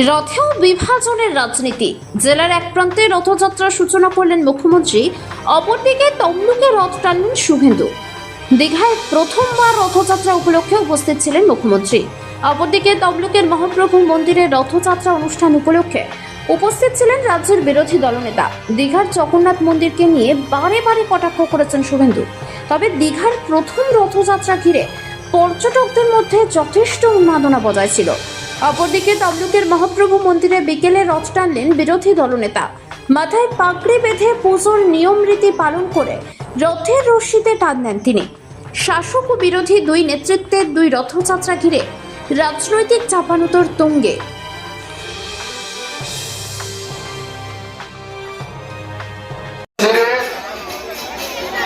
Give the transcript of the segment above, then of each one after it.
রথেও বিভাজনের রাজনীতি। জেলার এক প্রান্তে রথযাত্রার সূচনা করলেন মুখ্যমন্ত্রী, অপরদিকে তমলুকে রথ টানলেন শুভেন্দু। দীঘায় প্রথমবার রথযাত্রা উপলক্ষে উপস্থিত ছিলেন মুখ্যমন্ত্রী। অপরদিকে তমলুকের মহাপ্রভু মন্দিরের রথযাত্রা অনুষ্ঠান উপলক্ষে উপস্থিত ছিলেন রাজ্যের বিরোধী দলনেতা। দীঘার জগন্নাথ মন্দিরকে নিয়ে বারে বারে কটাক্ষ করেছেন শুভেন্দু। তবে দীঘার প্রথম রথযাত্রা ঘিরে পর্যটকদের মধ্যে যথেষ্ট উন্মাদনা বজায় ছিল। অপরদিকে তমলুকের মহাপ্রভু মন্দিরে বিকেলে রথ টানলেন বিরোধী দলনেতা। মাথায় পাগড়ি বেঁধে পুজোর নিয়ম রীতি পালন করে রথের রশিতে টান দেন তিনি। শাসক ও বিরোধী দুই নেতৃত্বের দুই রথযাত্রা ঘিরে রাজনৈতিক চাপানুতর তুঙ্গে।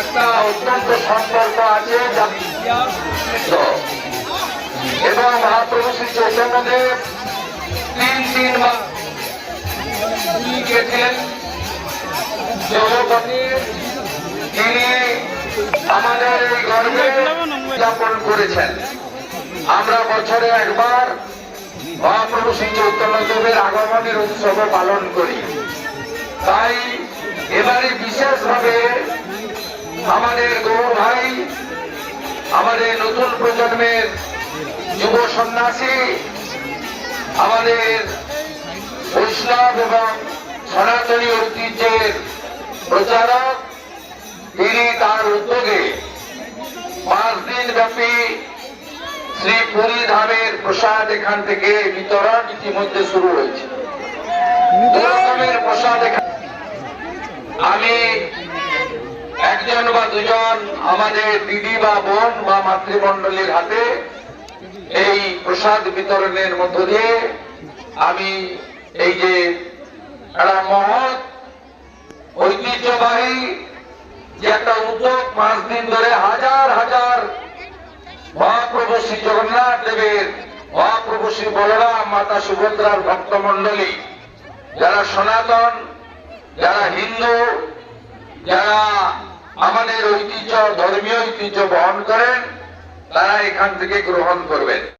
একটা অত্যন্ত সম্পর্ক আছে মহাপ্রভু শ্রী চৈতন্যদেব তিন জগপতি তিনি আমাদের এই গর্বে যাপন করেছেন আমরা বছরে একবার মহাপ্রভু শ্রী চৈতন্যদেবের আগমনের উৎসব পালন করি তাই এবারে বিশেষভাবে আমাদের গৌর ভাই, আমাদের নতুন প্রজন্মের যুব সন্ন্যাসী, আমাদের বৈষ্ণব এবং সনাতনী ঐতিহ্যের প্রচারক, তিনি তার উদ্যোগে পাঁচ দিন ব্যাপী শ্রী পুরী ধামের প্রসাদ এখান থেকে বিতরণ ইতিমধ্যে শুরু হয়েছে। দু প্রসাদ আমি একজন বা দুজন আমাদের দিদি বা বোন বা মাতৃমণ্ডলীর হাতে এই প্রসাদ বিতরণের মধ্য দিয়ে আমি এই যে একটা মহৎ ঐতিহ্যবাহী যে একটা উদ্যোগ পাঁচ দিন ধরে হাজার হাজার মহাপ্রভু শ্রী জগন্নাথ দেবের, মহাপ্রভু শ্রী বলরাম মাতা সুভদ্রার ভক্তমণ্ডলী, যারা সনাতন, যারা হিন্দু, যারা আমাদের ঐতিহ্য, ধর্মীয় ঐতিহ্য বহন করেন তারা এখান থেকে গ্রহণ করবেন।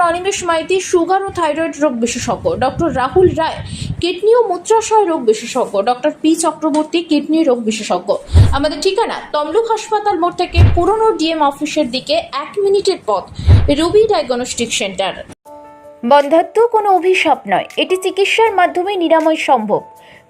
অনিমেষ মাইতি সুগার ও থাইরয়েড রোগ বিশেষজ্ঞ। ডক্টর রাহুল রায় কিডনি ও মূত্রাশয় রোগ বিশেষজ্ঞ। ডক্টর পি চক্রবর্তী কিডনি রোগ বিশেষজ্ঞ। আমাদের ঠিকানা তমলুক হাসপাতাল মোড় থেকে পুরনো ডিএম অফিসের দিকে এক মিনিটের পথ, রুবি ডায়াগনস্টিক সেন্টার বন্ধাত্ম কোনো অভিশাপ নয়। এটি চিকিৎসার মাধ্যমে নিরাময় সম্ভব।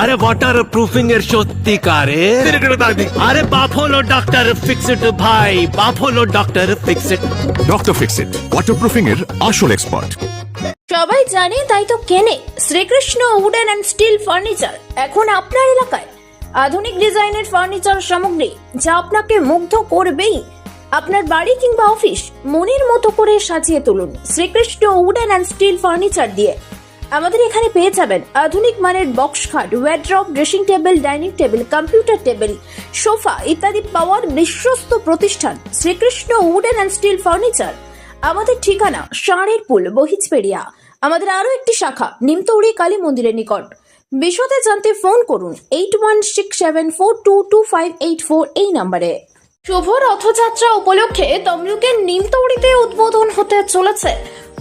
আরে ওয়াটার প্রুফিং এর সত্যিকারে? আরে বাফলো ডাক্তার ফিক্স ইট ভাই। Buffalo doctor fix it doctor fix it waterproofing এর আসল এক্সপার্ট সবাই জানে তাই তো কেনে। Shrikrishna wooden and steel furniture. এখন আপনার এলাকায়। আধুনিক ডিজাইনের ফার্নিচার সামগ্রী যা আপনাকে মুগ্ধ করবেই। আপনার বাড়ি কিংবা অফিস মনের মতো করে সাজিয়ে তুলুন। Shrikrishna wooden and steel furniture দিয়ে। আমাদের এখানে পেয়ে যাবেন আধুনিক মানের বক্স খাট wardrobe dressing table dining table computer table sofa ইত্যাদি পাওয়ার বিশ্বস্ত প্রতিষ্ঠান Shrikrishna wooden and steel furniture আমাদের ঠিকানা ষাঁড়ের পুল বহিজপেড়িয়া আমাদের আরও একটি শাখা, নিমতৌড়ি কালী মন্দিরের নিকট। বিশদে জানতে ফোন করুন eight one six seven four two two five eight four এই নম্বরে। শুভ রথযাত্রা উপলক্ষে তমলুকের নিমতৌড়িতে উদ্বোধন হতে চলেছে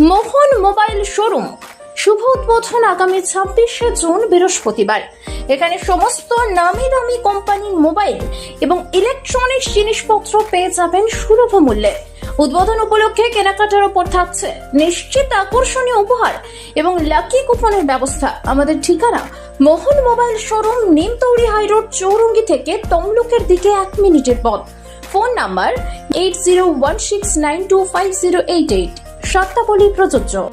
মোহন মোবাইল শোরুম। শুভ উদ্বোধন আগামী ছাব্বিশে জুন, বৃহস্পতিবার। এখানে সমস্ত নামি দামি কোম্পানির মোবাইল এবং ইলেকট্রনিক্স জিনিসপত্র পেয়ে যাবেন সুলভ মূল্যে। উদ্বোধন উপলক্ষে কেনাকাটার ওপর থাকছে নিশ্চিত আকর্ষণীয় উপহার এবং লাকি কুপনের ব্যবস্থা। আমাদের ঠিকানা, Mohan mobile showroom Nimtouri high road, Chowringhee থেকে তমলুকের দিকে এক মিনিটের পথ। Phone number, eight zero one six nine two five zero eight eight. শর্তাবলী প্রযোজ্য।